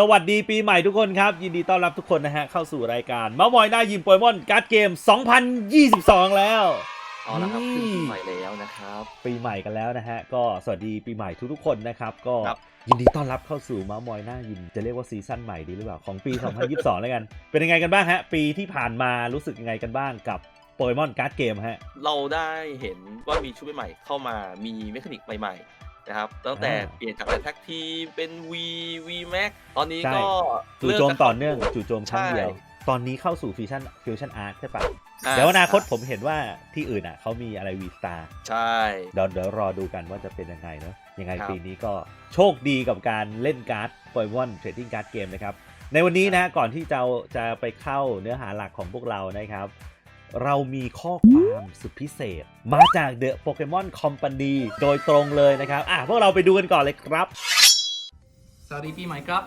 สวัสดีปีใหม่ทุกคนครับ ยินดีต้อนรับทุกคนนะฮะ เข้าสู่รายการเมาส์มอยหน้ายิมโปเกมอนการ์ดเกม 2022 แล้ว เอาละครับนี่ขึ้นปีใหม่แล้วนะครับ ปีใหม่กันแล้วนะฮะ ก็สวัสดีปีใหม่ทุกๆคนนะครับ ก็ครับ ยินดีต้อนรับเข้าสู่เมาส์มอยหน้ายิมจะเรียกว่าซีซั่นใหม่ดีหรือเปล่า ของปี 2022 แล้วกัน เป็นยังไงกันบ้างฮะ ปีที่ผ่านมารู้สึกยังไงกันบ้างกับโปเกมอนการ์ดเกมฮะ เราได้เห็นว่ามีชุดใหม่ๆเข้ามามีเมคานิกใหม่ๆ นะครับตั้งแต่อ่าเปลี่ยนจากแท็กทีเป็น V V Max ตอนนี้ใช่ก็จู่โจมต่อเนื่องจู่โจมครั้งใช่เดียว ตอนนี้เข้าสู่ฟิวชั่นฟิวชั่นอาร์ตใช่ปะอ่าเดี๋ยวอนาคตผมเห็นว่าที่อื่นอะเขามีอะไรวีสตาใช่เดี๋ยวเดี๋ยวรอดูกันว่าจะเป็นยังไงเนาะยังไงครับปีนี้ก็โชคดีกับการเล่นการ์ดโปเกมอนเทรดดิ้งการ์ดเกมนะครับในวันนี้นะก่อนที่จะจะไปเข้าเนื้อหาหลักของพวกเรานะครับ เรามีข้อความสุดพิเศษ มาจาก The Pokemon Company โดยตรงเลยนะครับ อ่ะพวกเราไปดูกันก่อนเลยครับ สวัสดีปีใหม่ครับ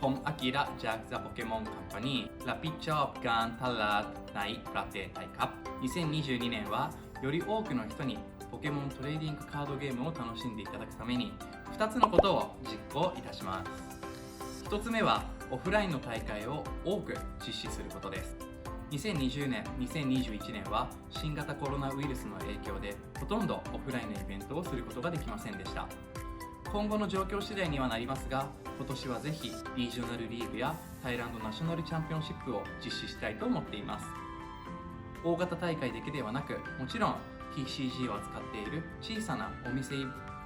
ผมอากิระจาก The Pokemon Company รับผิดชอบการตลาดในประเทศไทยครับ 2022年はより多くの人にポケモントレーディングカードゲームを楽しんでいただくために2つのことを実行いたします1つ目はオフラインの大会を多く実施することです 2020年2021年は新型コロナウイルスの影響でほとんどオフラインのイベントをすることができませんでした。今後の状況次第にはなりますが今年はぜひリージョナルリーグやタイランドナショナルチャンピオンシップを実施したいと思っています。大型大会だけではなくもちろん TCG を扱っている小さなお店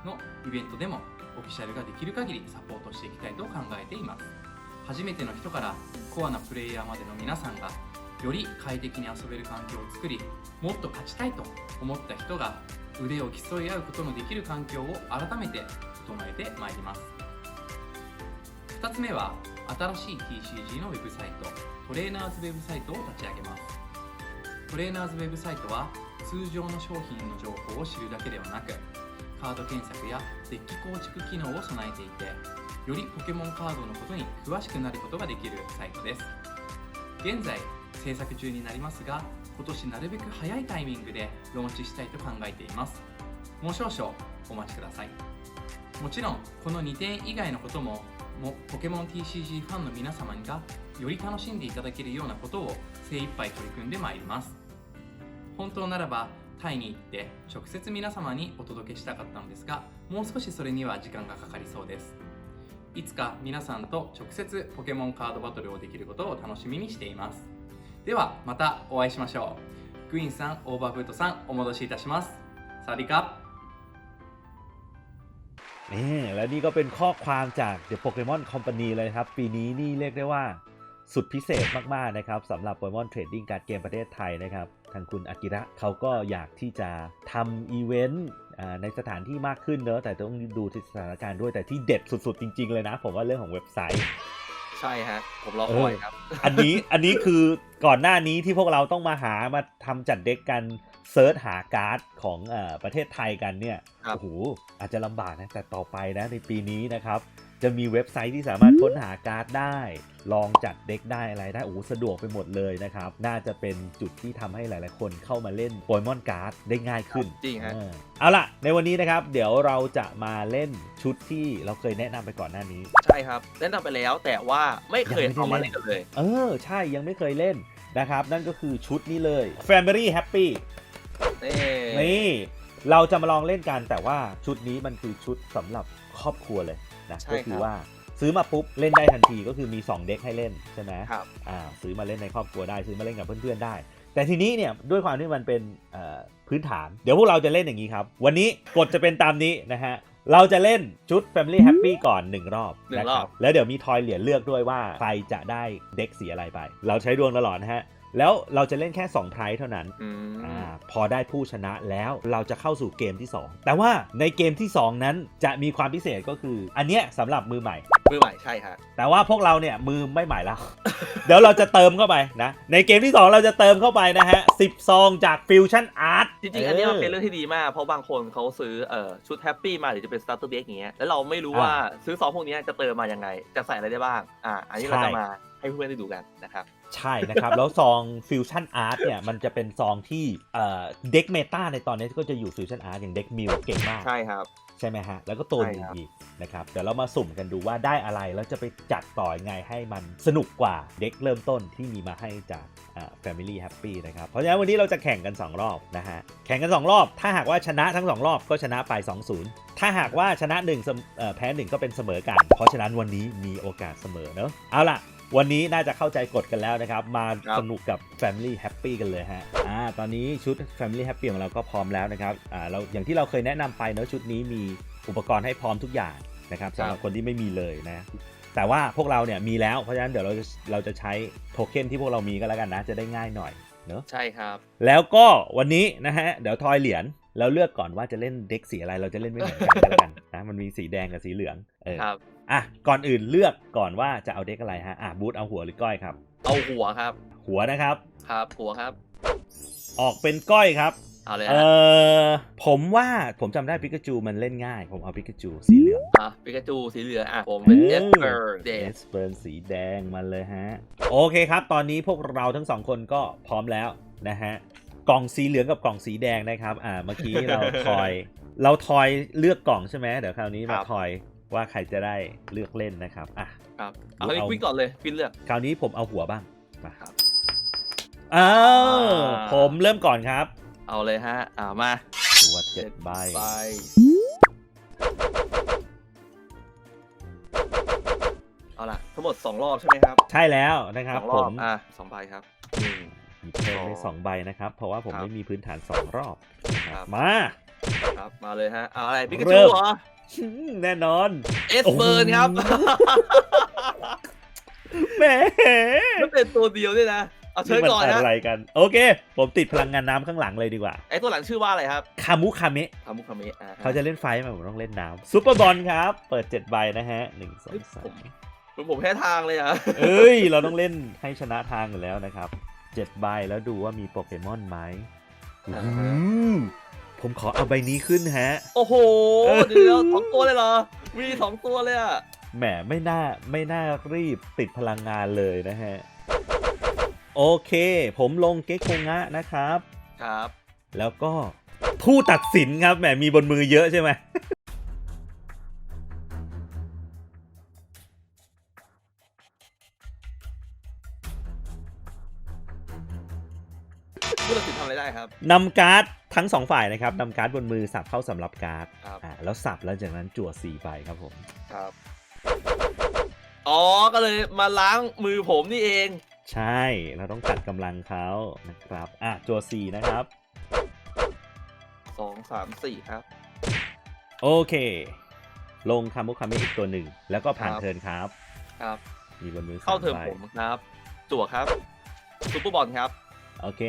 のイベントでもオフィシャルができる限りサポートしていきたいと考えています。初めての人からコアなプレイヤーまでの皆さんがより快適に遊べる環境を作りもっと勝ちたいと思った人が腕を競い合うことのできる環境を改めて整えてまいります。2つ目は新しい TCG のウェブサイトトレーナーズウェブサイトを立ち上げます。トレーナーズウェブサイトは通常の商品の情報を知るだけではなくカード検索やデッキ構築機能を備えていてよりポケモンカードのことに詳しくなることができるサイトです。現在制作中になりますが今年なるべく早いタイミングでローンチしたいと考えています。もう少々お待ちください。もちろんこの2点以外のことももポケモン TCG ファンの皆様がより楽しんでいただけるようなことを精一杯取り組んでまいります。本当ならばタイに行って直接皆様にお届けしたかったのですがもう少しそれには時間がかかりそうです。いつか皆さんと直接ポケモンカードバトルをできることを楽しみにしています。ではまたお会いしましょうグイーンさんオーバーブートさんお戻しいたしますサワディーカップ นี่และนี่ก็เป็นข้อความจาก The Pokemon Company เลยนะครับ ปีนี้นี่เรียกได้ว่าสุดพิเศษมาก ๆ นะครับสำหรับ Pokemon Trading การ์ดเกมประเทศไทยนะครับ ทางคุณอากิระเขาก็อยากที่จะทำอีเวนต์อ่าในสถานที่มากขึ้นเนอะแต่ต้องดูที่สถานการณ์ด้วยแต่ที่เด็ดสุด ๆ จริง ๆ เลยนะ ผมว่าเรื่องของเว็บไซต์ ใช่ฮะ ผมรอคอยครับ อันนี้อันนี้คือก่อนหน้านี้ที่พวกเราต้องมาหามาทำจัดเด็กกันเซิร์ชหาการ์ดของเออประเทศไทยกันเนี่ยครับโอ้โหอาจจะลำบากนะแต่ต่อไปนะในปีนี้นะครับ จะมีเว็บไซต์ที่สามารถค้นหาการ์ดได้ ลองจัดเด็กได้อะไรได้โอ้โหสะดวกไปหมดเลยนะครับ น่าจะเป็นจุดที่ทำให้หลายๆ คนเข้ามาเล่นโปเกมอนการ์ดได้ง่ายขึ้น จริงฮะเออเอาล่ะ ในวันนี้นะครับ เดี๋ยวเราจะมาเล่นชุดที่เราเคยแนะนำไปก่อนหน้านี้ ใช่ครับ แนะนำไปแล้วแต่ว่าไม่เคยยังไม่ได้เอามาเล่เล่นนกันเลย เออ ใช่ยังไม่เคยเล่นนะครับ นั่นก็คือชุดนี้เลย Family Happy นี่นี่เราจะมาลองเล่นกันแต่ว่าชุดนี้มันคือชุดสำหรับครอบครัวเลย นะใช่ก็คคือรับว่าซื้อมาปุ๊บเล่นได้ทันทีก็คือมี 2 เด็กให้เล่นใช่ไหมครับอ่าซื้อมาเล่นในครอบครัวได้ซื้อมาเล่นกับเพื่อนๆได้ แต่ทีนี้เนี่ยด้วยความที่มันเป็นเอ่อพื้นฐาน เดี๋ยวพวกเราจะเล่นอย่างนี้ครับ วันนี้กฎจะเป็นตามนี้นะฮะเราจะเล่นชุด Family Happy ก่อน 1 รอบหนึ่งนะรคอบรับแล้วเดี๋ยวมีทอยเหรียญเลือกด้วยว่าใครจะได้เด็กสีอะไรไป เราใช้ดวงตลอดนะฮะ แล้วเราจะเล่นแค่2ไพรส์เท่านั้นอืมอ่าพอได้ผู้ชนะแล้วเราจะเข้าสู่เกมที่ 2 แต่ว่าในเกมที่ 2 นั้นจะมีความพิเศษก็คือ อันเนี้ยสำหรับมือใหม่ มือใหม่ใช่ฮะแต่ว่าพวกเราเนี่ยมือไม่ใหม่แล้ว เดี๋ยวเราจะเติมเข้าไปนะ ในเกมที่ 2 เราจะเติมเข้าไปนะฮะ10ซองจากฟิวชั่นอาร์ตจริงๆ อันนี้มันเป็นเรื่องที่ดีมาก เพราะบางคนเขาซื้อเอ่อชุดแฮปปี้มาหรือจะเป็นสตาร์เตอร์เด็กอย่างเงี้ยแล้วเราไม่รู้ว่าซื้อซองพวกเนี้ยจะเติมมายังไง จะใส่อะไรได้บ้างอ่าอันนี้เราจะมาให้เพื่อนๆได้ดูกันนะครับ ใช่นะครับ แล้วซองฟิวชั่นอาร์ตเนี่ย มันจะเป็นซองที่เอ่อเด็กเมตาในตอนนี้ก็จะอยู่ฟิวชั่นอาร์ตอย่างเด็กมิวเก่งมากใช่ครับใช่ไหมฮะ แล้วก็ตัวใช่หนึ่งครับอีกนะครับ เดี๋ยวเรามาสุ่มกันดูว่าได้อะไร แล้วจะไปจัดต่อยังไงให้มันสนุกกว่าเด็กเริ่มต้นที่มีมาให้จากอ่า Family Happy นะครับ เพราะฉะนั้นวันนี้เราจะแข่งกัน 2 รอบนะฮะ แข่งกัน 2 รอบ ถ้าหากว่าชนะทั้ง 2 รอบก็ชนะไป 2-0 ถ้าหากว่าชนะ1เสมเอ่อแพ้1ก็เป็นเสมอกัน เพราะฉะนั้นวันนี้มีโอกาสเสมอเนอะเอาล่ะ วันนี้น่าจะเข้าใจกฎกันแล้วนะครับ มาครับสนุกกับ Family Happy กันเลยฮะอ่าตอนนี้ชุด Family Happy ของเราก็พร้อมแล้วนะครับอ่าเราอย่างที่เราเคยแนะนำไปเนอะชุดนี้มีอุปกรณ์ให้พร้อมทุกอย่างนะครับสำหรับคนที่ไม่มีเลยนะ แต่ว่าพวกเราเนี่ยมีแล้วเพราะฉะนั้นเดี๋ยวเราจะเราจะใช้โทเค็นที่พวกเรามีก็แล้วกันนะ จะได้ง่ายหน่อยเนอะใช่ครับ แล้วก็วันนี้นะฮะเดี๋ยวทอยเหรียญเราเลือกก่อนว่าจะเล่นเด็กสีอะไรเราจะเล่นไม่เหมือนกันก็แล้วกันนะมันมีสีแดงกับสีเหลือง เออครับ อะก่อนอื่นเลือกก่อนว่าจะเอาเด็กอะไรฮะอะบูธเอาหัวหรือก้อยครับ เอาหัวครับ หัวนะครับ ครับ หัวครับ ออกเป็นก้อยครับเอาเลยเอฮะอผมว่าผมจำได้ปิกาจูมันเล่นง่าย ผมเอาปิกาจูสีเหลืองอะปิกาจูสีเหลืองอะผมเป็นเอเออสเปอร์เดเอสสเปิร์นสีแดงมาเลยฮะ โอเคครับ ตอนนี้พวกเราทั้งสองคนก็พร้อมแล้วนะฮะกล่องสีเหลืองกับกล่องสีแดงนะครับ อ่าเมื่อกี้เราทอย เราทอยเลือกกล่องใช่ไหมเดี๋ยวคราวนี้มาทอย ว่าใครจะได้เลือกเล่นนะครับอะครับเอาให้ควิกก่อนเลยควินเลือกคราวนี้ผมเอาหัวบ้างมาครับอ้าวอ่าผมเริ่มก่อนครับ เอาเลยฮะอ่ามาตัวเจ็ดใบใบเอาล่ะทั้งหมด2รอบใช่ไหมครับ ใช่แล้วนะครับสองรผอบมอะสองใบครับหนึ่งหยิบเพิ่มได้สองใบนะครับ เพราะว่าผมครับไม่มีพื้นฐานสองรอบครับมา ครับมาเลยฮะเอาอะไรปิกาเริ่จูมเหรอ แน่นอน เอสเบิร์นครับแหมไม่เป็นตัวเดียวด้วยนะ เอาเชิญนี่มันก่อนนะอะไรกัน โอเค ผมติดพลังงานน้ำข้างหลังเลยดีกว่า ไอตัวหลังชื่อว่าอะไรครับ คามุคาเมะ คามุคาเมะอ่าฮเขาจะเล่นไฟไหมผมต้องเล่นน้ำซูเปอร์บอลครับ เปิด7ใบนะฮะหนึ่งสองสามผมผมแพ้ทางเลยอะ เอ้ย เราต้องเล่นให้ชนะทางอยู่แล้วนะครับ7ใบแล้วดูว่ามีโปเกมอนไหมอ่าอืฮะม ผมขอเอาใบนี้ขึ้นฮะ โอ้โหเออเดี๋ยวสองตัวเลยเหรอ มีสองตัวเลยอะแหมไม่น่าไม่น่ารีบติดพลังงานเลยนะฮะ โอเค ผมลงเก็กโคงะนะครับ ครับ แล้วก็ผู้ตัดสินครับแหมมีบนมือเยอะใช่ไหมผู้ตัดสินทำอะไรได้ครับนำการ์ด ทั้งสองฝ่ายนะครับนำการ์ดบนมือสับเข้าสำหรับการ์ดครับ อ่าแล้วสับแล้วจากนั้นจั่วสี่ใบครับผม ครับ อ๋อ ก็เลยมาล้างมือผมนี่เอง ใช่เราต้องตัดกำลังเขานะครับอะจั่วสี่นะครับ สองสามสี่ครับ โอเค ลงคามุคาเมะอีกตัวหนึ่ง แล้วก็ผ่านครับ เทิร์นครับ ครับ มีบนมือสาเข้ามเทอมใบผมครับ จั่วครับซุปเปอร์บอลครับ โอเค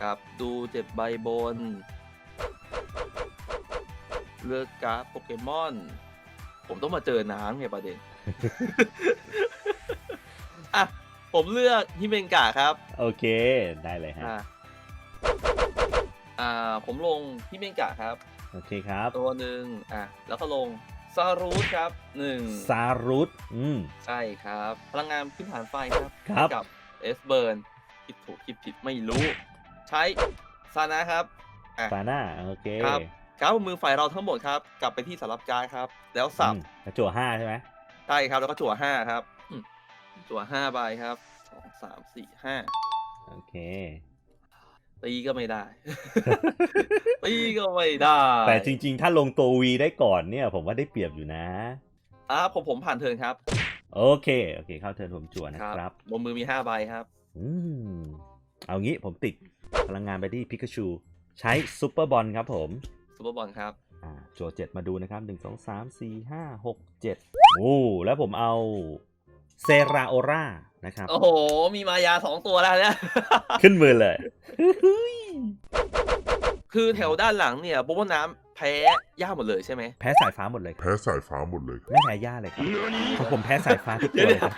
ครับดูเจ็บใบบน เลือกการ์ดโปเกมอน ผมต้องมาเจอน้ำไงประเด็น อะ ผมเลือกฮิเมนกะครับ โอเค ได้เลยฮะ อ่าอ่า ผมลงฮิเมนกะครับ โอเคครับ ตัวหนึ่งอะ แล้วก็ลงซารูทครับหนึ่งซารุตอืม ใช่ครับ พลังงานพื้นฐานไฟครับครับ กับเอสเบิร์นคิดถูกคิดผิดไม่รู้ ใช้ซานะครับอะฟาน่าโอเคครับครับมือฝ่ายเราทั้งหมดครับ กลับไปที่สำรับการดครับ แล้วสับอืมแล้วจั่วห้าใช่ไหมใช่ครับแล้วก็จั่วห้าครับอืมจั่วห้าใบครับสองสามสี่ห้าโอเคตีก็ไม่ได้ตีก็ไม่ได้ แต่จริง ๆ ถ้าลงตัววีได้ก่อนเนี่ย ผมว่าได้เปรียบอยู่นะอะผมผมผ่านเทิร์นครับ โอเค โอเค เข้าเทิร์นผมจั่วนะครับบนมือมีห้าใบครับ อืมเอางี้ผมติด พลังงานไปที่พิกาชู ใช้ซูเปอร์บอลครับผมซุปเปอร์บอลครับ อ่าจั่วเจ็ดมาดูนะครับหนึ่งสองสามสี่ห้าหกเจ็ดโอ้แล้วผมเอาเซราโอรานะครับ โอ้โห มีมายาสองตัวแล้วเนี่ย ขึ้นมือเลย คือแถวด้านหลังเนี่ยโบว์น้ำแพ้ย่าหมดเลยใช่ไหม แพ้สายฟ้าหมดเลยครับแพ้สายฟ้าหมดเลยครับไม่แพ้ย่าเลยครับของผมแพ้สายฟ้าทุกตัวเดี๋ยวเลยครับ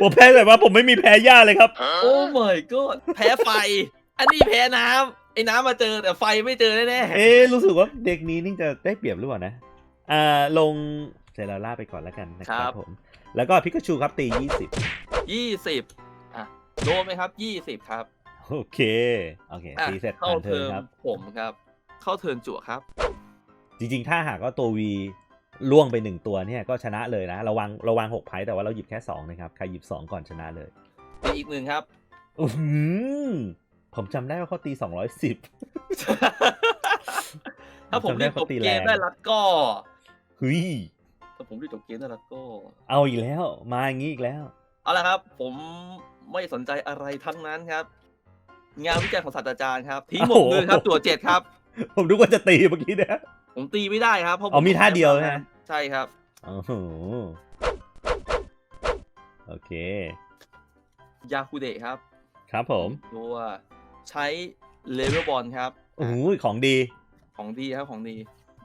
ผมแพ้สายฟ้าผมไม่มีแพ้ย่าเลยครับ โอ้ my god แพ้ไฟ อันนี้แพ้น้ำไอ้น้ำมาเจอแต่ไฟไม่เจอแน่เอ๊ะรู้สึกว่าเด็กนี้นี่จะได้เปรียบหรือเปล่านะ อ่าลงเซราล่าไปก่อนแล้วกันนะครับผม แล้วก็พิกาชูครับตี20ยี่สิบอะโดนไหมครับยี่สิบครับโอเค โอเค อะตีเสร็จเข้าผ่านเทิเทิร์นร์นครับ ผมครับ เข้าเทิร์นจั่วครับ จริงๆ ถ้าหากว่าตัว V ล่วงไปหนึ่งตัวเนี่ยก็ชนะเลยนะ ระวังระวังหกไพ่แต่ว่าเราหยิบแค่สองนะครับ ใครหยิบสองก่อนชนะเลยมีอีกหนึ่งครับอื้อหือผมจำได้ว่าเขาตีสองร้อยสิบถ้าผมรีบจบเกมได้แล้วก็เฮ้ยถ้าผมรีบจบเกมได้แล้วก็ เอาอีกแล้ว มาอย่างนี้อีกแล้ว เอาละครับ ผมไม่สนใจอะไรทั้งนั้นครับ งานวิจัยของศาสตราจารย์ครับทิ้งหมกมือครับตัวเจ็ดครับ ผมนึกว่าจะตีเมื่อกี้เนี่ย ผมตีไม่ได้ครับเพราะผอ๋อมีท่าเดียวนะ ใช่ครับ โอ้โหโอเค ยาคูเดะครับ ครับผมตัวใช้เลเวลบอลครับ โอ้โหของดี ของดีครับของดี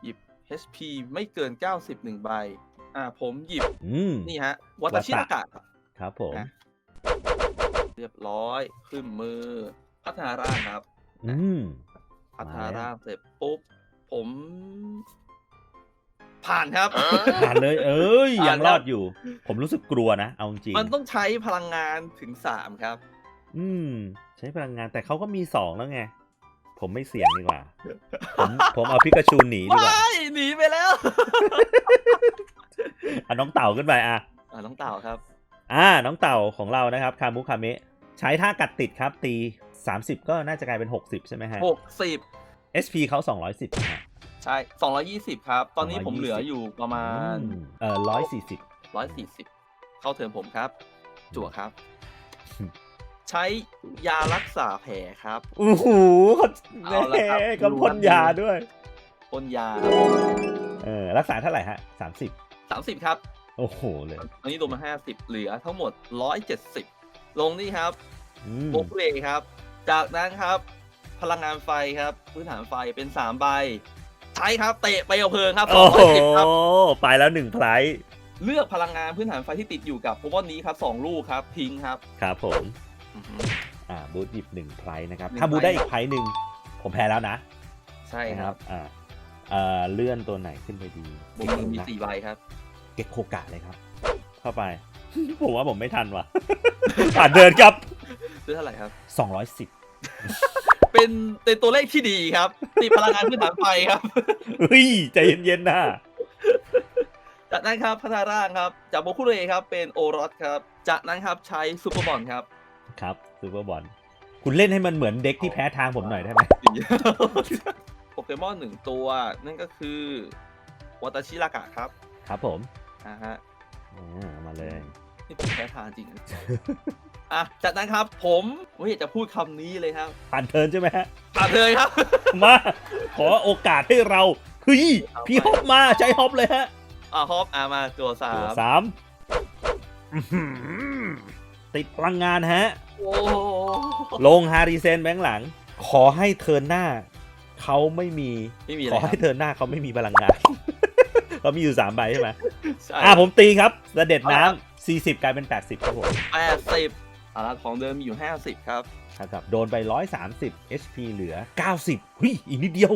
หยิบ HP ไม่เกิน 90หนึ่งใบ อ่า ผมหยิบอืม นี่ฮะ วัตชิรากะครับ ครับผมอะเรียบร้อย ขึ้นมือ พัฒนาร่างครับ อืม พัฒนามาแล้วร่างเสร็จปุ๊บ ผม ผ่านครับ ผ่านเลย เอ้ย ผ่านยังครับรอดอยู่ ผมรู้สึกกลัวนะ เอาจริงมันต้องใช้พลังงานถึง3ครับ อืม ใช้พลังงานแต่เขาก็มีสองแล้วไง ผมไม่เสี่ยงดีกว่า ผมผมเอาพิกาชูหนีดีกว่าไม่หนีไปแล้วอะน้องเต่าขึ้นไปอะ อ่าน้องเต่าครับ อ่า น้องเต่าของเรานะครับ คามุคาเมะใช้ท่ากัดติดครับ ตี 30 ก็น่าจะกลายเป็น 60 ใช่ไหมฮะ60 SP เขา 210นะฮะใช่ 220 ครับ ตอนนี้ผม220เหลืออยู่ประมาณ อืมเออ140 140 เข้าเทิร์นผมครับ จั่วครับอืมใช้ยารักษาแผลครับ โอ้โหเขาเอาละครับแหมกับพ่นยาด้วย พ่นยาครับเออ รักษาเท่าไหร่ฮะ 30 30 ครับ โอ้โหเลย ตอนนี้รวมมา 50 เหลือทั้งหมด 170 ลงนี่ครับอืม โบกเลครับ จากนั้นครับ พลังงานไฟครับ พื้นฐานไฟเป็น3ใบ ใช้ครับเตะไปเอาเพลิงครับโอ้โห210ครับ ไปแล้วหนึ่งไพรส์เลือกพลังงานพื้นฐานไฟที่ติดอยู่กับโปเกมอนนี้ครับ2ลูกครับ ทิ้งครับครับผม อือฮึ อ่าบูธหยิบหนึ่งไพรส์นะครับ หนึ่งถ้าบูธได้ไพรส์อีกไพรส์หนึ่งผมแพ้แล้วนะใช่ครับอ่าเอ่อเลื่อนตัวไหนขึ้นไปดีบวกมือมีนะ4ใบครับ เก็กโคกะเลยครับ เข้าไป ผมว่าผมไม่ทันว่ะผ่านเดินครับ ซื้อเท่าไหร่ครับ 210 เป็นเป็นตัวเลขที่ดีครับติดพลังงานพื้นฐานไฟครับเฮ้ยใจเย็นๆนะจากนั้นครับพัฒนาร่างครับจากโบคุเรครับเป็นโอรสครับ จากนั้นครับใช้ซูเปอร์บอลครับครับซูเปอร์บอลคุณเล่นให้มันเหมือนเด็กที่แพ้ทางผมหน่อยได้ไหมโปเกมอนหนึ่งตัวนั่นก็คือวัตชิรากะครับ ครับผมอ่าฮะอ่ามาเลยนี่ผมแพ้ทางจริงนะ อะจากนั้นครับผมไม่อยากจะพูดคำนี้เลยครับผ่านเทิร์นใช่ไหมฮะผ่านเลยครับ มา ขอโอกาสให้เราเฮ้ยพี่ฮอปมาใช้ฮอปเลยฮะอ่าฮอปอ่ามาตัวสาตัวมสามอื้อหือติดพลังงานฮะ โอ้ลงฮาริเซนแบงค์หลัง ขอให้เทิร์นหน้า เขาไม่มี ไม่มีขเลอยครัให้บเทิร์นหน้าเขาไม่มีพลังงาน เขามีอยู่สามใบใช่ไหมใช่อ่าผมตีครับเสด็จน้ำสี่สิบกลายเป็นแปดสิบครับผม แปดสิบ อ่าของเดิมมีอยู่ห้าสิบครับครับโดนไปร้อยสามสิบ HP เหลือเก้าสิบหุยอีกนิดเดียว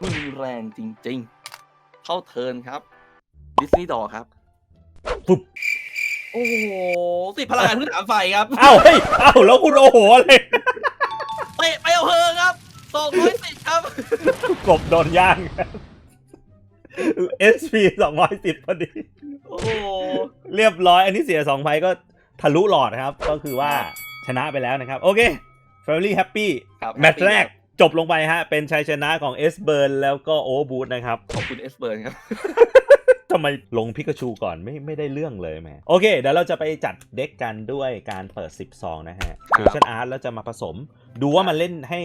รุนแรงจริงๆ เข้าเทิร์นครับ ดิสนีย์ดอครับ ปุ๊บ โอ้โหติดพลังงานพื้นฐานไฟครับ เอ้าเฮ้ยเอ้าแล้วคุณโอ้โหเลยเตะไปเอาเพลิงครับสองร้อยสิบครับ กบโดนย่าง HP สองร้อยสิบพอดี โอ้โห เรียบร้อย อันนี้เสียสองไพก็ ทะลุหลอดครับ ก็คือว่าชนะไปแล้วนะครับ โอเค Family Happy ครับแมตช์แรกจบลงไปฮะ เป็นชัยชนะของเอสเบิร์นแล้วก็โอบูธนะครับ ขอบคุณเอสเบิร์นครับทำไมลงพิกาชูก่อนไม่ไม่ได้เรื่องเลยแหมโอเค เดี๋ยวเราจะไปจัดเด็กกันด้วยการเปิด10ซองนะฮะครับฟิวชั่นอาร์ตแล้วจะมาผสม ดูว่ามันเล่นให้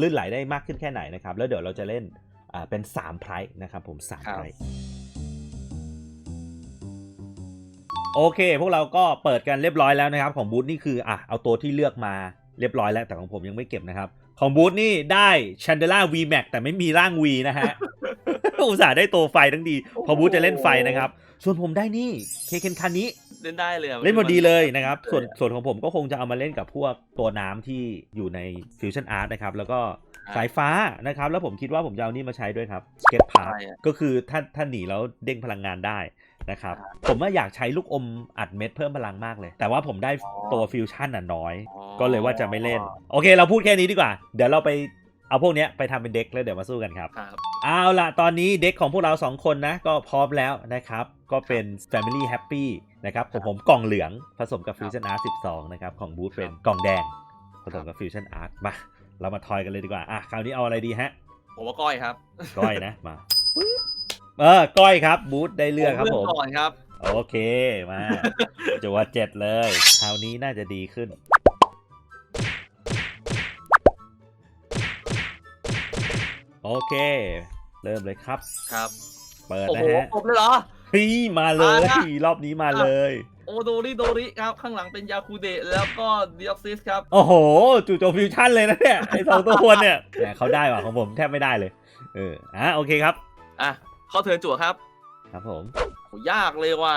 ลื่นไหลได้มากขึ้นแค่ไหนนะครับ แล้วเดี๋ยวเราจะเล่นอ่าเป็น3ไพร์นะครับผม3ไพร์ โอเค พวกเราก็เปิดกันเรียบร้อยแล้วนะครับ ของบูธนี่คืออะเอาตัวที่เลือกมาเรียบร้อยแล้ว แต่ของผมยังไม่เก็บนะครับ ของบูธนี่ได้ชันเดล่า V Max แต่ไม่มีร่าง V นะฮะ อุตส่าห์ได้ตัวไฟทั้งดีพอบูธจะเล่นไฟนะครับ ส่วนผมได้นี่เคเคนคันนี้เล่นได้เลยะเล่นพอดีเลยนะครับเลยส่วนส่วนของผมก็คงจะเอามาเล่นกับพวกตัวน้ำที่อยู่ในฟิวชั่นอาร์ตนะครับ แล้วก็สายฟ้านะครับ แล้วผมคิดว่าผมจะเอานี่มาใช้ด้วยครับสเก็ตพาร์ใช่อะก็คือถ้าถ้าหนีแล้วเด้งพลังงานได้ นะครับอ่าผมว่าอยากใช้ลูกอมอัดเม็ดเพิ่มพลังมากเลย แต่ว่าผมได้อ๋อตัวฟิวชั่นน่ะน้อยอ๋อก็เลยว่าจะไม่เล่น โอเค เราพูดแค่นี้ดีกว่า เดี๋ยวเราไปเอาพวกเนี้ยไปทำเป็นเด็กแล้วเดี๋ยวมาสู้กันครับครับเอาล่ะตอนนี้เด็กของพวกเรา 2 คนนะ ก็พร้อมแล้วนะครับ ก็เป็น Family Happy นะครับของผมกล่องเหลืองผสมกับ Fusion Art 12 นะครับ ของบูธเป็นกล่องแดงผสมกับ Fusion Art มา เรามาทอยกันเลยดีกว่า อะ คราวนี้เอาอะไรดีฮะ ผมว่าก้อยครับ ก้อยนะ มาปึ๊บ เออก้อยครับบูธได้เลือกครับผม ก่อนครับ โอเคมาจัวเจ็ดเลยคราวนี้น่าจะดีขึ้น โอเค เริ่มเลยครับ ครับ เปิดโอ้นะโหฮะครบเลยเหรอ พี่มาเลยมาละ รอบนี้มาเลย โอโดริโดริครับ ข้างหลังเป็นยาคูเดะแล้วก็ดิออกซิสครับ โอ้โหจู่โจมฟิวชั่นเลยนะเนี่ยไอสองตัวคนเนี่ยแหมเขาได้ว่ะของผมแทบไม่ได้เลย เอออะโอเคครับ อะ เข้าเทิร์นจั่วครับครับผม โหยากเลยว่ะ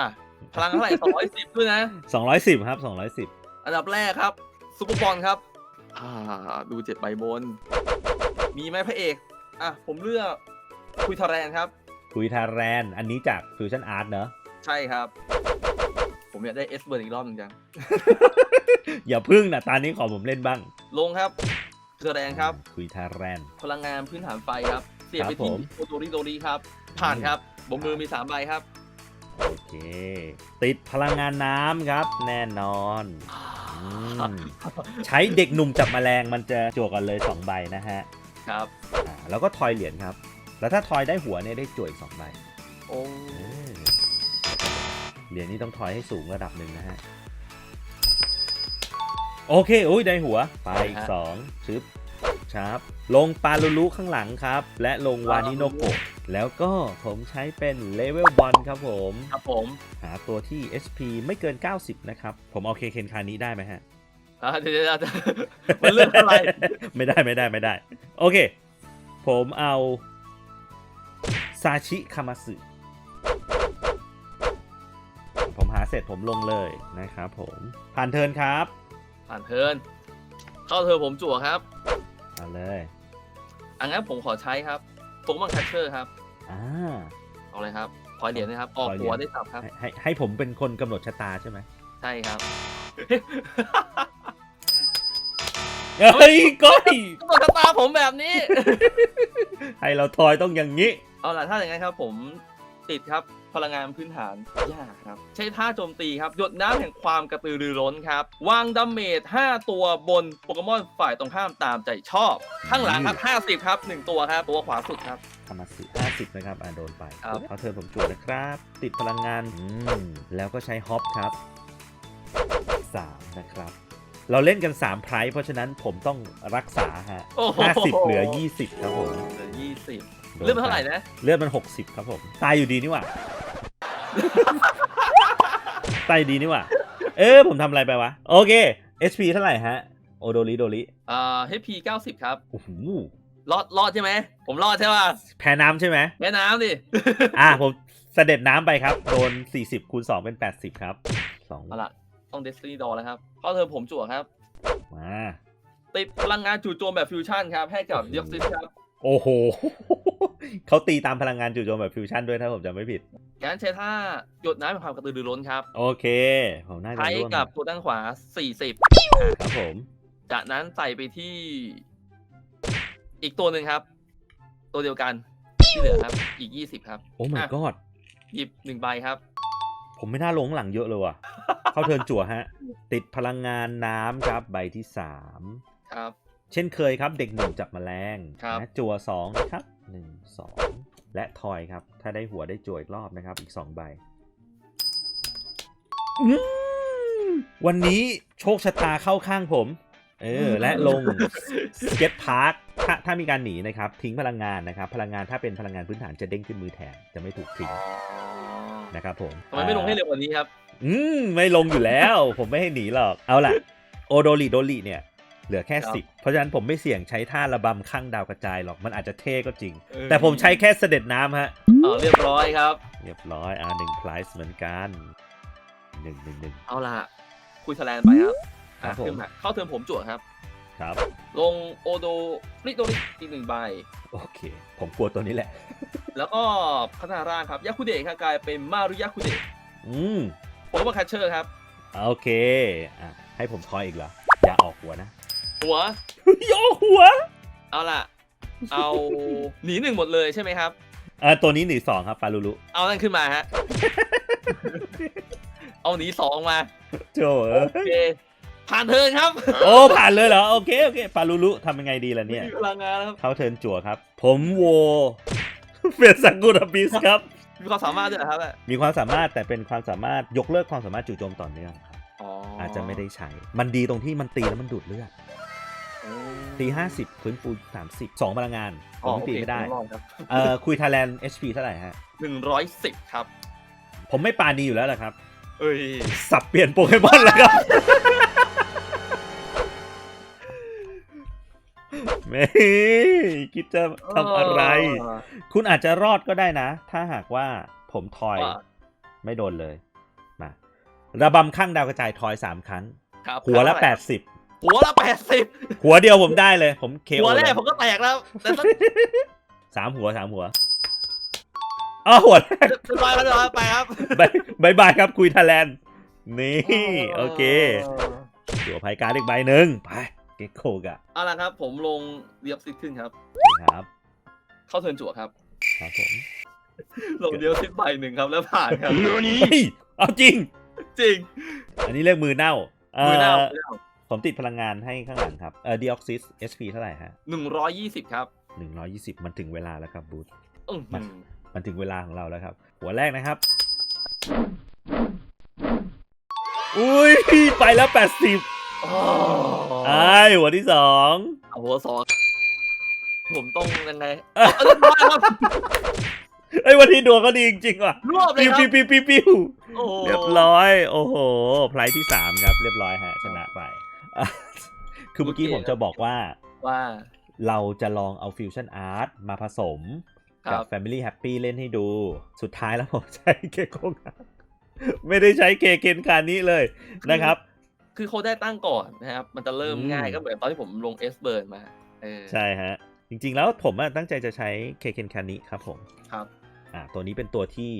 พลังเท่าไหร่210ด้วยนะ 210 ครับ 210 อันดับแรกครับซุปเปอร์บอลครับ อ่า ดูเจ็ดใบบน มีไหมพระเอก อะ ผมเลือกคุยทาแรนครับ คุยทาแรน อันนี้จากฟิวชั่นอาร์ตเนอะ ใช่ครับ ผมอยากได้เอสเบิร์นอีกรอบหนึงจัง อย่าพึ่งนะตอนนี้ขอผมเล่นบ้าง ลงครับคุยทาแรนครับ คุยทาแรน พลังงานพื้นฐานไฟครับ เสียบไปครับที่ผม โอโดริโดริครับ ผ่านครับบนมือมีสามใบครับ โอเค ติดพลังงานน้ำครับ แน่นอนอืมใช้เด็กหนุ่มจับแมลงมันจะจวกกันเลย 2 ใบนะฮะครับ อ่าแล้วก็ทอยเหรียญครับ แล้วถ้าทอยได้หัวเนี่ยได้จวยสองใบโอ้เออเหรียญนี้ต้องทอยให้สูงระดับหนึ่งนะฮะ โอเคอุ้ยได้หัว ไปอีกสองชึบชาร์ปลงปาลูลุข้างหลังครับ และลงวานิโนโกะ แล้วก็ผมใช้เป็นเลเวลบอลครับผม ครับผม หาตัวที่ SP ไม่เกิน 90 นะครับ ผมเอาเคเคนคานี้ได้ไหมฮะอ่าเดี๋ยวเดี๋ยวเดี๋ยวมันเรื่องอะไร ไม่ได้ไม่ได้ไม่ได้ โอเค ผมเอาซาชิคามาสึผมหาเสร็จผมลงเลยนะครับผม ผ่านเทิร์นครับ ผ่านเทิร์นเข้าเทิร์นผมจั่วครับ เอาเลย อังั้นผมขอใช้ครับโปเกมอนแคชเชอร์ครับ อ่าเอาเลยครับพอยเหรียญนะครับ ออกพอยเหรียญหัวได้สับครับให้ให้ให้ผมเป็นคนกำหนดชะตาใช่ไหมใช่ครับเฮ้ยก้อยตัวชะตาผมแบบนี้ ให้เราทอยต้องอย่างนี้ เอาล่ะถ้าอย่างนั้นครับ ผมติดครับพลังงานพื้นฐานยากครับ ใช้ท่าโจมตีครับ หยดน้ำแห่งความกระตือรือร้นครับ วางดาเมจ 5 ตัวบนโปเกมอนฝ่ายตรงข้ามตามใจชอบ ข้างหลังครับ 50 ครับ 1 ตัวครับ ตัวขวาสุดครับคามาสึ50 นะครับ อ่าโดนไปครับ เขาเทิร์นผมจวดนะครับ ติดพลังงานอืมแล้วก็ใช้ฮอปครับ 3 นะครับ เราเล่นกัน3ไพรส์เพราะฉะนั้นผมต้องรักษาฮะ โอ้โห50 เหลือ 20 ครับผมเหลือ20เรื่องมันเท่าไหร่นะ เลือดมัน 60 ครับผม ตายอยู่ดีนี่หว่า ตายอยู่ดีนี่หว่า เออผมทำอะไรไปวะ โอเค HP เท่าไหร่ฮะ โอโดริโดริ อ่า HP 90ครับ โอ้โห รอดรอดใช่ไหม ผมรอดใช่ป่ะแพ้น้ำใช่ไหม แม่น้ำดิ อะผมเสด็จน้ำไปครับ โดน 40คูณ2เป็น 80 ครับสองเอาล่ะ ต้องเดสตินีดอแล้วครับเข้าเทิร์นผมจั่วครับ มา ติดพลังงานจู่โจมแบบฟิวชั่นครับ ให้กับโอ้โหดิออกซิสครับ โอ้โห เขาตีตามพลังงานจู่โจมแบบฟิวชั่นด้วยถ้าผมจำไม่ผิดงั้นใช้ท่าหยดน้ำเป็นความกระตือรือร้นครับ โอเค ผมน่าจะใช้ร่วงกับตัวด้านขวาครับผม40จากนั้นใส่ไปที่ อีกตัวหนึ่งครับ ตัวเดียวกันที่เหลือครับ อีก20ครับโอ้ my อะ god หยิบหนึ่งใบครับ ผมไม่น่าลงข้างหลังเยอะเลยว่ะ เข้าเทิร์นจั่วฮะ ติดพลังงานน้ำครับใบที่3ครับ เช่นเคยครับเด็กหนุ่มจับแมลงครับ นะจั่ว2นะครับ1 2และทอยครับ ถ้าได้หัวได้จั่วอีกรอบนะครับ อีก2ใบอืมวันนี้โชคชะตาเข้าข้างผม เออ และลงสเก็ตพาร์ค ถ้าถ้ามีการหนีนะครับทิ้งพลังงานนะครับ พลังงานถ้าเป็นพลังงานพื้นฐานจะเด้งขึ้นมือแทนจะไม่ถูกทิ้งนะครับผมทำไมไม่ลงให้เร็วกว่านี้ครับ อืมไม่ลงอยู่แล้ว ผมไม่ให้หนีหรอกเอาล่ะ โอโดริโดริเนี่ยเหลือแค่ครับสิบเพราะฉะนั้นผมไม่เสี่ยงใช้ท่าระบำข้างดาวกระจายหรอกมันอาจจะเท่ก็จริงเออแต่ผมใช้แค่เสด็จน้ำฮะเอาเรียบร้อยครับ เรียบร้อยอ่าหนึ่งไพรส์เหมือนกันหนึ่งหนึ่งหนึ่งเอาล่ะคุยแสลนไปครับครับผมอะขึ้นมาเข้าเทิร์นผมจั่วครับ ครับ ลงโอโดริโดริอีกหนึ่งใบ โอเค ผมกลัวตัวนี้แหละ แล้วก็พัฒนาร่างครับยาคุเดะครับกลายเป็นมารุยาคุเดะอืมโปเกมอนแคชเชอร์ครับ โอเคอะให้ผมทอยอีกเหรอ อย่าออกหัวนะ หัว อย่าออกหัว เอาล่ะ เอาหนีหนึ่งหมดเลยใช่ไหมครับ เออตัวนี้หนีสองครับปาลูลุเอานั่นขึ้นมาฮะ เอาหนีสองมา โจเอ้โอยเค ผ่านเทิร์นครับโอ้ผ่านเลยเหรอโอเคโอเคปาลูลุทำยังไงดีล่ะเนี่ยมีพลังงานนะครับ เข้าเทิร์นจั่วครับ ผมโวเฟียสักุระบิสครับ มีความสามารถด้วยเหรอครับมีความสามารถแต่เป็นความสามารถยกเลิกความสามารถจู่โจมต่อเนื่องครับอ๋ออาจจะไม่ได้ใช้ มันดีตรงที่มันตีแล้วมันดูดเลือดตี50ฟื้นฟู30 2พลังงานผอ๋อมโอตีเคไม่ได้ผมลองครับเอ่อคุยไทยแลนด์ HP เท่าไหร่ฮะหนึ่งร้อยสิบครับ ผมไม่ปานีอยู่แล้วแหละครับ เอ้ยสับเปลี่ยนโปเกมอนแล้วครับ ไม่คิดจะทำอะไร คุณอาจจะรอดก็ได้นะ ถ้าหากว่าผมทอยว่าไม่โดนเลย มา ระบำข้างดาวกระจายทอยสามครั้งครับหัวละเท่าไหแปร่ดสิบหัวละแปดสิบหัวเดียวผมได้เลย ผมเคหัวโอแรเลกยผมก็แตกแล้วแต่ถ้าสามหัวสามหัวอ้าวหัวแรกจะไปแล้วเดี๋ยวไปครับบายบายบายครับคุยไทยแลนด์นี่ โอเคตัวไพ่การ์ดอีกใบหนึ่งไป เก็กโคกะเอาละครับ ผมลงเรียบซิดขึ้นครับ ครับ เข้าเทิร์นจั่วครับ ครับผมลงเดียวซิดใบหนึ่งครับแล้วผ่านครับเฮ้ยเอาจริง จริง อันนี้เรียกมือเน่าเมือหน้าผมติดพลังงานให้ข้างหลังครับเออดีออกซิส HP เท่าไหร่ฮะหนึ่งร้อยยี่สิบครับ120มันถึงเวลาแล้วครับบูธอื้อมาหือมันถึงเวลาของเราแล้วครับ หัวแรกนะครับ อุ้ยไปแล้ว80โอ้ ไอ้ายหัวที่สองเอาหัวสองผมต้องยังไงเอาเรียบร้อยครับเอ้ยวันที่ดวงก็ดีจริงๆว่ะรวบเลยปิ้วครัปิ้บวปิ้วปิ้วปิ้วโอ้โหเรียบร้อย โอ้โหไพลที่สามครับ เรียบร้อยฮะชนะไปอะคือเมื่อกี้ผมจะบอกว่า ว่า เราจะลองเอาฟิวชั่นอาร์ตมาผสมคกัรับ บ Family Happy เล่นให้ดู สุดท้ายแล้วผมใช้เคโกงาไม่ได้ใช้เคเคนคานี้เลยนะครับ คือเขาได้ตั้งก่อนนะครับ มันจะเริ่มอืมง่ายก็เหมือนตอนที่ผมลงเอสเบิร์นมาเออใช่ฮะ จริงๆแล้วผมอะตั้งใจจะใช้เคเคนคานี้ครับผมครับอ่าตัวนี้เป็นตัวที่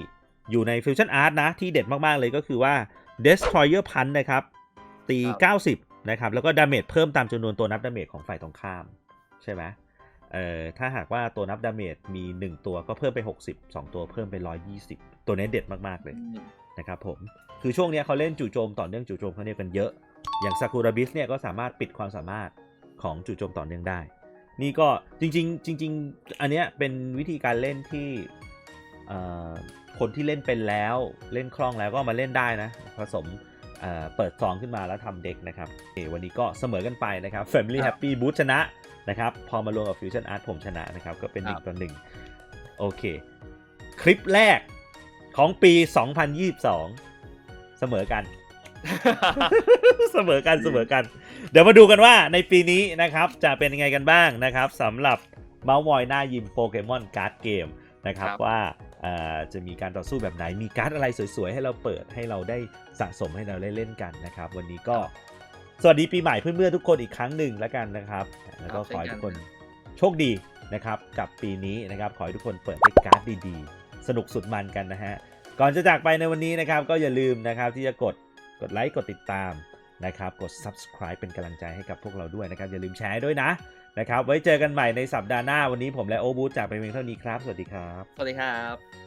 อยู่ใน Fusion Art นะ ที่เด็ดมากๆเลยก็คือว่า Destroyer Punch นะครับ ตี 90 นะครับ แล้วก็ดาเมจเพิ่มตามจำนวนตัวนับดาเมจของฝ่ายตรงข้าม ใช่ไหมเอ่อถ้าหากว่าตัวนับดาเมจมี 1 ตัวก็เพิ่มไป 60 2 ตัวเพิ่มไป 120 ตัวนี้เด็ดมากๆเลยนะครับผม คือช่วงเนี้ยเขาเล่นจู่โจมต่อเนื่องจู่โจมเขาเนี่ยกันเยอะ อย่างซากุระบิสเนี่ยก็สามารถปิดความสามารถของจู่โจมต่อเนื่องได้ นี่ก็จริงๆจริง ๆ อันเนี้ยเป็นวิธีการเล่นที่เอ่อคนที่เล่นเป็นแล้วเล่นคล่องแล้วก็มาเล่นได้นะ ผสมเอ่อเปิดซองขึ้นมาแล้วทำเด็กนะครับโอเควันนี้ก็เสมอกันไปนะครับ Family ครับ Happy Boot ชนะนะครับ พอมารวมกับ Fusion Art ผมชนะนะครับ ก็เป็นครับ1ต่อ1โอเค คลิปแรกของปี 2022 เสมอกัน เสมอกันเสมอกัน เดี๋ยวมาดูกันว่าในปีนี้นะครับ จะเป็นยังไงกันบ้างนะครับสำหรับเมาส์มอยหน้ายิมโปเกมอนการ์ดเกมนะครับครับ ว่าเอ่อจะมีการต่อสู้แบบไหนมีการ์ดอะไรสวยๆ ให้เราเปิดให้เราได้สะสมให้เราได้เล่นกันนะครับ วันนี้ก็สวัสดีปีใหม่เพื่อนๆทุกคนอีกครั้งหนึ่งแล้วกันนะครับ แล้วก็ขอให้ทุกคนโชคดีนะครับ กับปีนี้นะครับขอให้ทุกคนเปิดได้การ์ดดีๆ สนุกสุดมันกันนะฮะก่อนจะจากไปในวันนี้นะครับ ก็อย่าลืมนะครับที่จะกด กดไลค์กดติดตามนะครับ กด subscribe เป็นกำลังใจให้กับพวกเราด้วยนะครับ อย่าลืมแชร์ด้วยนะนะครับ ไว้เจอกันใหม่ในสัปดาห์หน้าวันนี้ผมและโอบูธจากไปเพียงเท่านี้ครับ สวัสดีครับ สวัสดีครับ